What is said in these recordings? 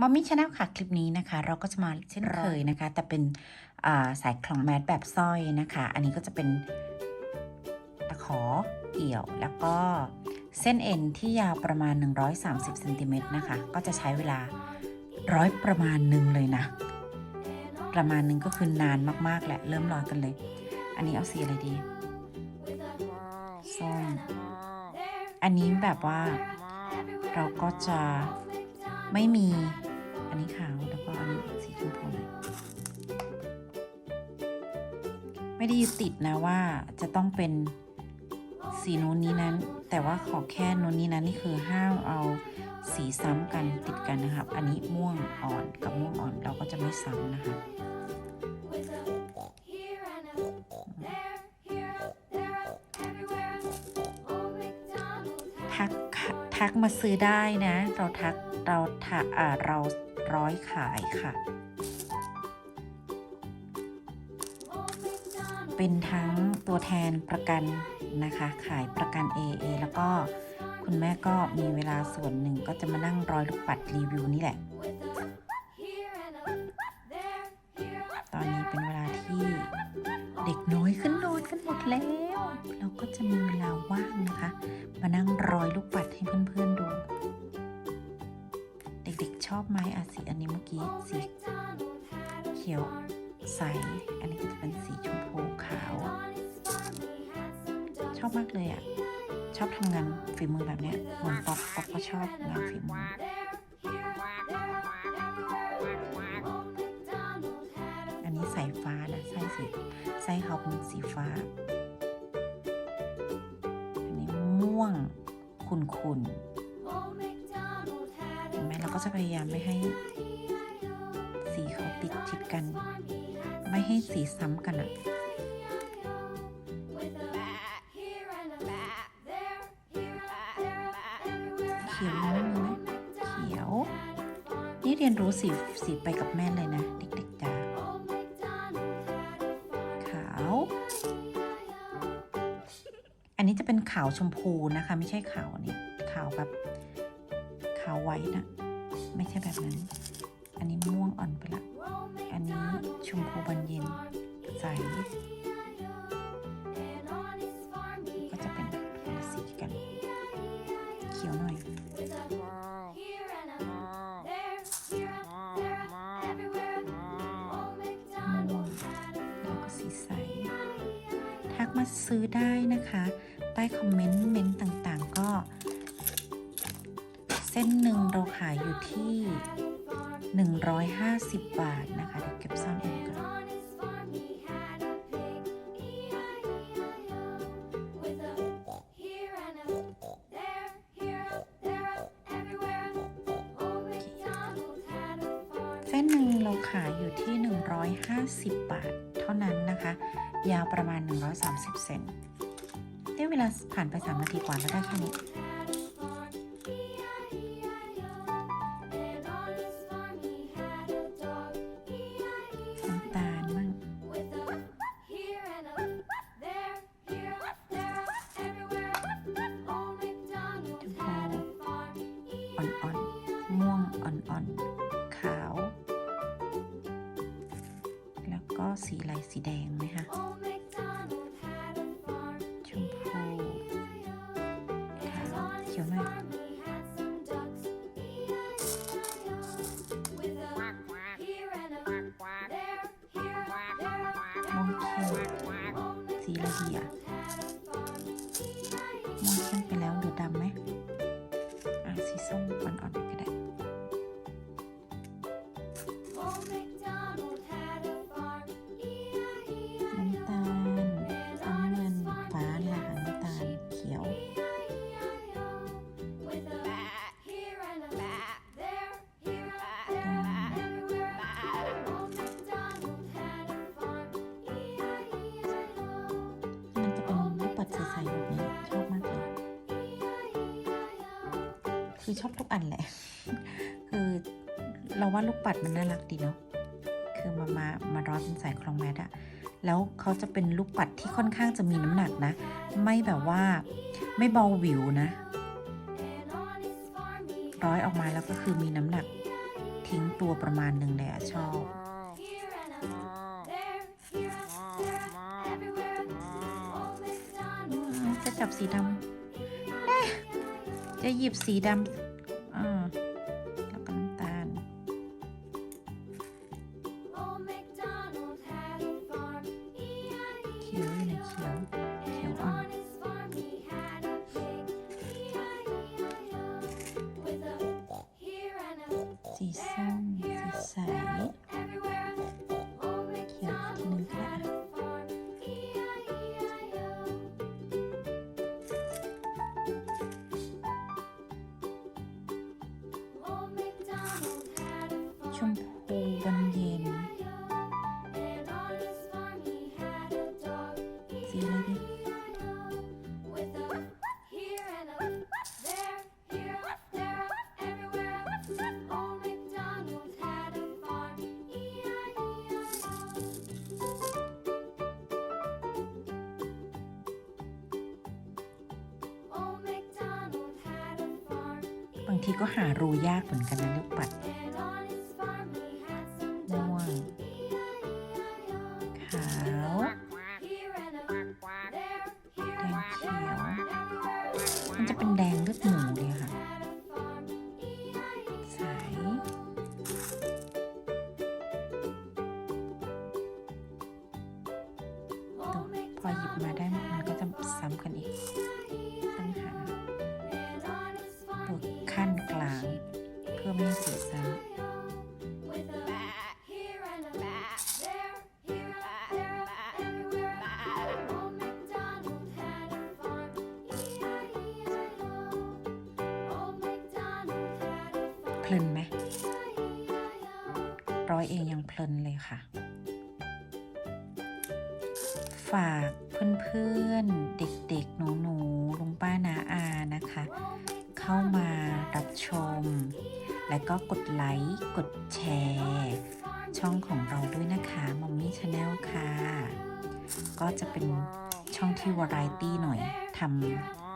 มอมมี่ชาแนลค่ะ คลิปนี้นะคะ เราก็จะมาเช่นเคยนะคะ แต่เป็นสายคล้องแมสแบบสร้อยนะคะ อันนี้ก็จะเป็นตะขอเกี่ยวแล้วก็เส้นเอ็นที่ยาวประมาณ 130เซนติเมตรนะคะ ก็จะใช้เวลาร้อยประมาณหนึ่งเลยนะ ประมาณหนึ่งก็คือนานมากๆแหละ เริ่มร้อยกันเลย อันนี้เอาสีอะไรดีส้มอันนี้แบบว่าเราก็จะ ไม่มี อันนี้ขาวแล้วก็อันนี้สีชมพูไม่ได้ยึดติดนะว่าจะต้องเป็นสีนู้นนี้นั้น แต่ว่าขอแค่นู้นนี้นั้นนี่คือห้ามเอาสีซ้ำกันติดกันนะครับ อันนี้ม่วงอ่อนกับม่วงอ่อนเราก็จะไม่ซ้ำนะคะทักทักมาซื้อได้นะ เราทัก เราท่าเราร้อยขายค่ะ เป็นทั้งตัวแทนประกันนะคะ ขายประกัน AA แล้วก็คุณแม่ก็มีเวลาส่วนหนึ่งก็จะมานั่งร้อยลูกปัดรีวิวนี่แหละ ขุ่นเห็นไหมเราก็จะพยายามไม่ให้ สีเขาติดชิดกัน ไม่ให้สีซ้ำกันอะเขียวน้อยมีไหมเขียว นี่เรียนรู้สีสีไปกับแม่เลยนะ เด็กๆจ้าขาว อันนี้จะเป็นขาวชมพูนะคะ ไม่ใช่ขาวนนี้ ขาวแบบขาวไว้นะไม่ใช่แบบนั้น อันนี้ม่วงอ่อนไปละ อันนี้ชมพูบานเย็นใสก็จะเป็นคนละสีกัน เขียวหน่อยแล้วก็สีใสทักมาซื้อได้นะคะ ใต้คอมเมนต์เมนต์ต่างๆ ก็ เส้นหนึ่งเราขายอยู่ที่ 150 บาทนะคะเดี๋ยวเก็บซ่อนเองก่อนเส้นหนึ่งเราขายอยู่ที่ 150 บาท เท่านั้นนะคะ ยาวประมาณ 130 เซนได้เวลาผ่านไป 3 นาทีกว่าแล้วได้แค่นี้ ม คือชอบทุกอันแหละ คือเราว่าลูกปัดมันน่ารักดีเนาะ คือมามามาร้อยเป็นสายคลองแมทอะแล้วเขาจะเป็นลูกปัดที่ค่อนข้างจะมีน้ำหนักนะ ไม่แบบว่าไม่เบาหวิวนะ ร้อยออกมาแล้วก็คือมีน้ำหนักทิ้งตัวประมาณหนึ่งเลยอะชอบจะจับสีดำ จะหยิบสีดำอ่า สีอะไรดีบางทีก็หารูยากเหมือนกันนะลูกปัด พอหยิบมาได้มันก็จะซ้ำกันอีกต้องหาตัวขั้นกลาง เพื่อไม่ให้เสียซ้ำเพลินไหมร้อยเองยังเพลินเลยค่ะ ฝากเพื่อนๆ เด็กๆ หนูๆ ลุงป้านาอานะคะ เข้ามารับชม และก็กดไลค์ กดแชร์ ช่องของเราด้วยนะคะมัมมี่ชาแนลค่ะ ก็จะเป็นช่องที่วาไรตี้หน่อยท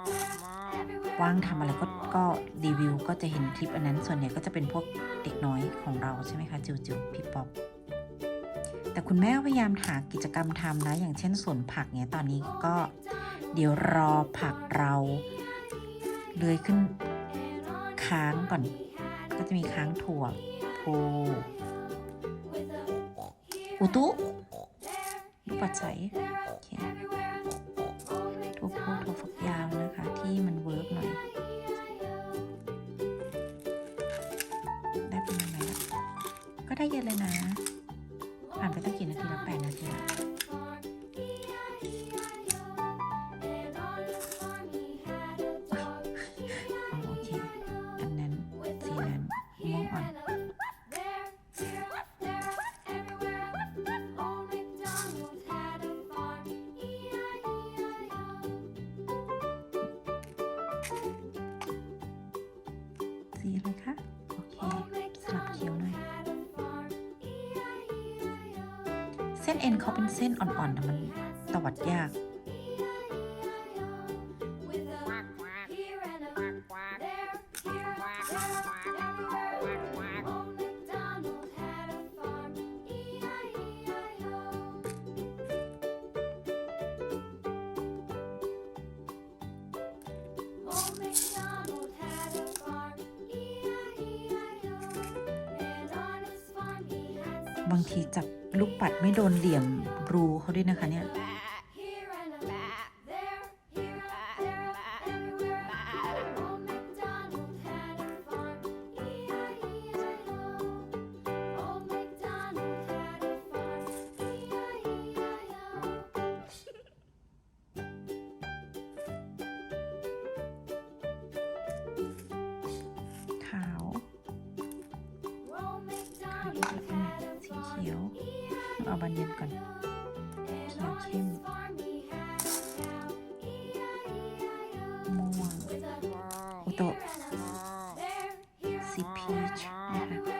ำว่างทำอะไรก็ก็รีวิวก็จะเห็นคลิปอันนั้นส่วนใหญ่ก็จะเป็นพวกเด็กน้อยของเราใช่ไหมคะจิวจิวพี่ป๊อป แต่คุณแม่พยายามหากิจกรรมทำนะ อย่างเช่นสวนผักเนี่ยตอนนี้ก็เดี๋ยวรอผักเราเลื้อยขึ้นค้างก่อน ก็จะมีค้างถั่วพูอุตุลูกปัดใสโอเค เส้นเอ็นเขาเป็นเส้นอ่อนๆนะมันตวัดยาก รูเขาด้วยนะคะเนี่ย สีพี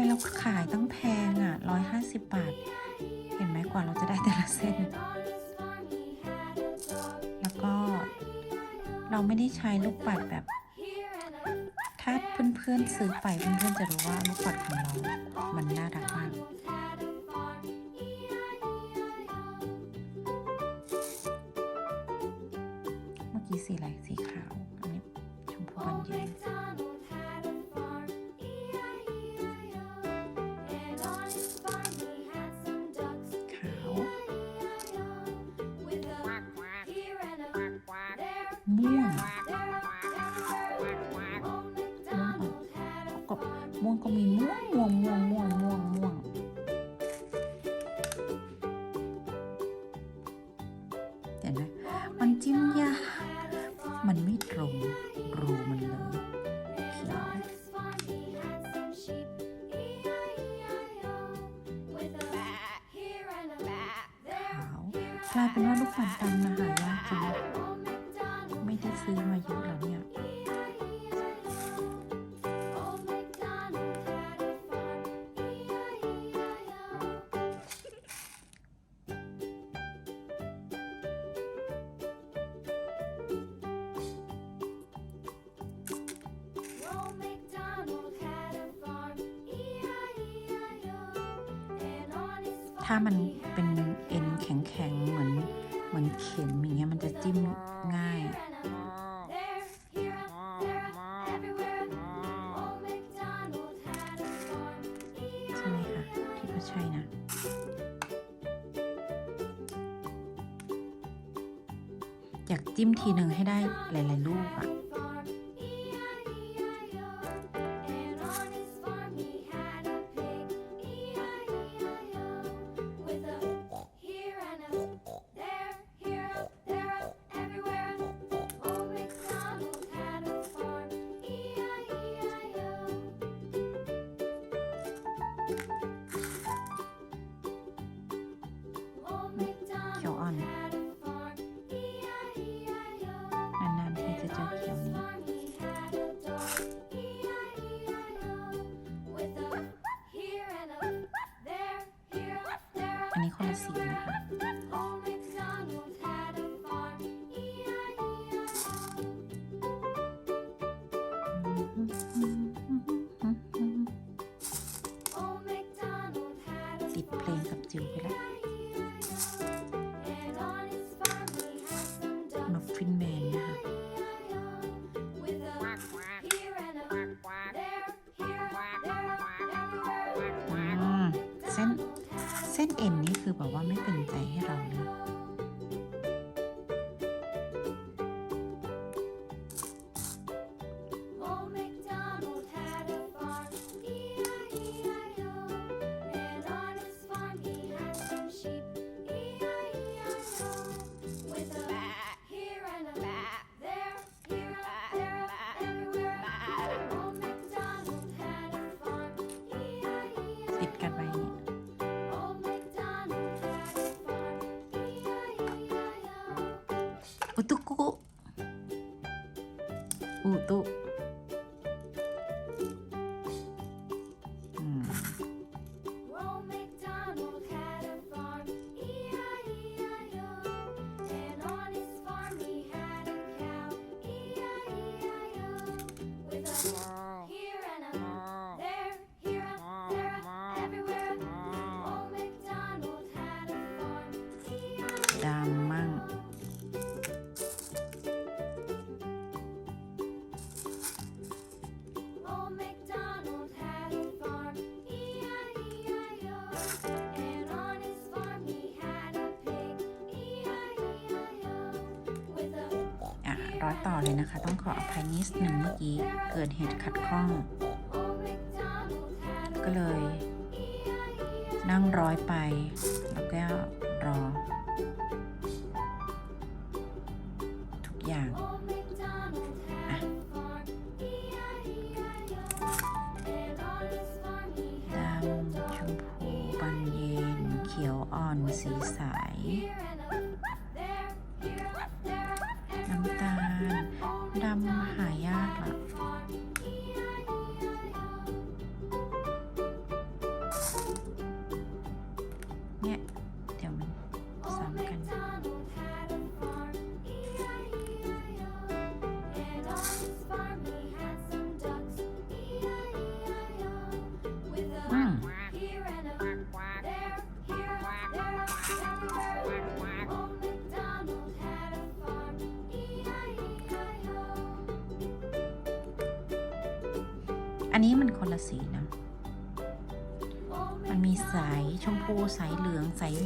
มเราขายตั้งแพงอะร้อยห้าสิบบาท เห็นไหมกว่าเราจะได้แต่ละเส้น แล้วก็เราไม่ได้ใช้ลูกปัดแบบ ถ้าเพื่อนๆซื้อไปเพื่อนๆจะรู้ว่าลูกปัดของเรา มันน่ารักมาก ม่วงก็ม่วงก็มีมั่วงม่วง ถ้ามันเป็นเอ็นแข็งๆ เหมือนเหมือนเข็มอย่างเงี้ยมันจะจิ้มง่าย ใช่ไหมคะที่ว่าใช่นะอยากจิ้มทีหนึ่งให้ได้หลาย ๆ ลูกอะเเจอเขียวนี้ อันนี้คนละสีนะคะติดเพลงกับจิ๋วไปแล้ว เส้นเอ็นนี่คือแบบว่าไม่เป็นใจให้เราเลย อุ ร้อยต่อเลยนะคะ ต้องขออภัยนิดหนึ่งเมื่อกี้เกิดเหตุขัดข้อง ก็เลย นั่งร้อยไป แล้วก็รอ ทุกอย่าง อันนี้มันคนละสีนะ มันมีสายชมพูสายเหลืองสาย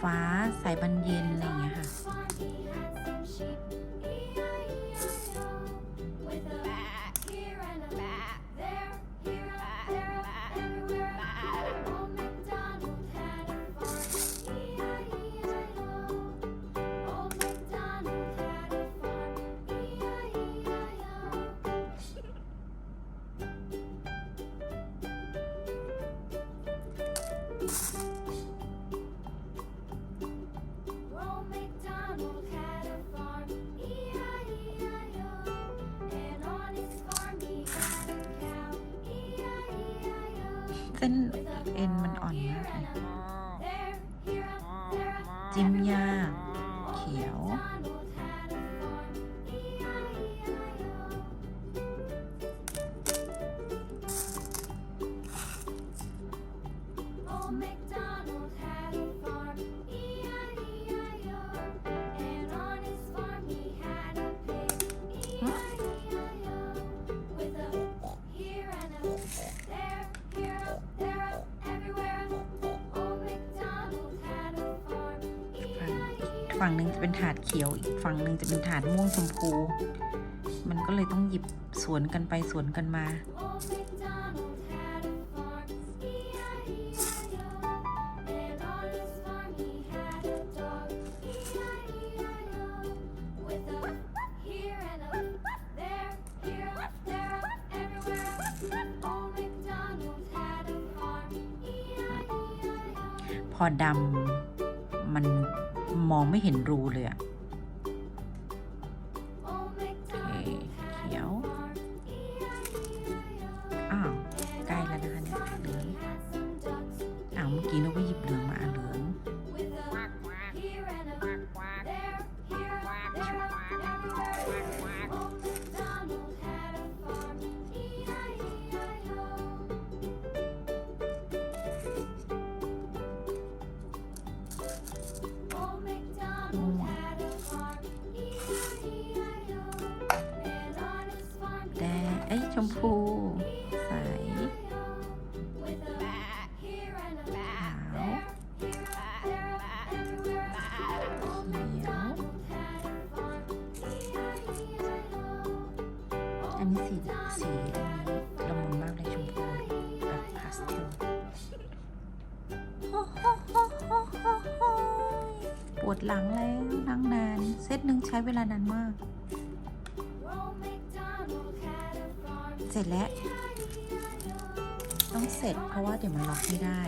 ฟ้าสายบันเย็นอะไรอย่างเงี้ยค่ะ ส้นเอ็นมันอ่อนมากเลย There, here, up, there, up, จิ้มห ฝั่งหนึ่งจะเป็นถาดเขียว อีกฝั่งหนึ่งจะเป็นถาดม่วงชมพู มันก็เลยต้องหยิบสวนกันไปสวนกันมา พอดำมัน มองไม่เห็นรูเลยอะ หลังแล้วนั่งนาน เซตหนึ่งใช้เวลานานมาก เสร็จแล้ว ต้องเสร็จเพราะว่าเดี๋ยวมันล็อกไม่ได้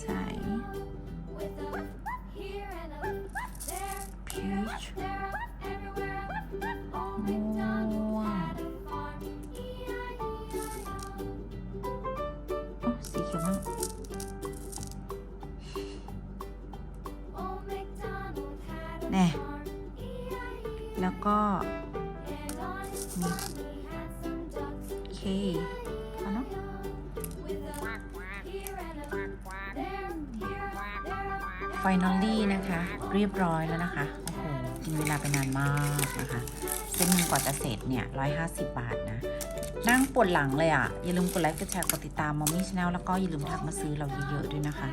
ใส with a here and a there, peach there, everywhere. Old ม่ MacDonald วง had a farm, E-I-E-I-O. โอ้สีเขียวมาก Old MacDonald had a แน่ farm, E-I-E-I-O. แล้วก็ And on his มี farm he had some ducks, เค นอลลี่นะคะ เรียบร้อยแล้วนะคะ โอ้โห กินเวลาไปนานมากนะคะเส้นหนึงกว่าจะเสร็จเนี่ย150บาทนะ นั่งปวดหลังเลยอะ่ะ อย่าลืมกดไลค์ กดแชร์ กดติดตามมอมมี่ชาแนลแล้วก็อย่าลืมทักมาซื้อเราเยอะๆด้วยนะคะ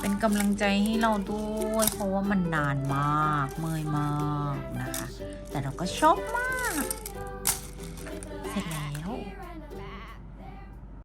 เป็นกำลังใจให้เราด้วย เพราะว่ามันนานมาก เมื่อยมากนะคะ แต่เราก็ชอบมาก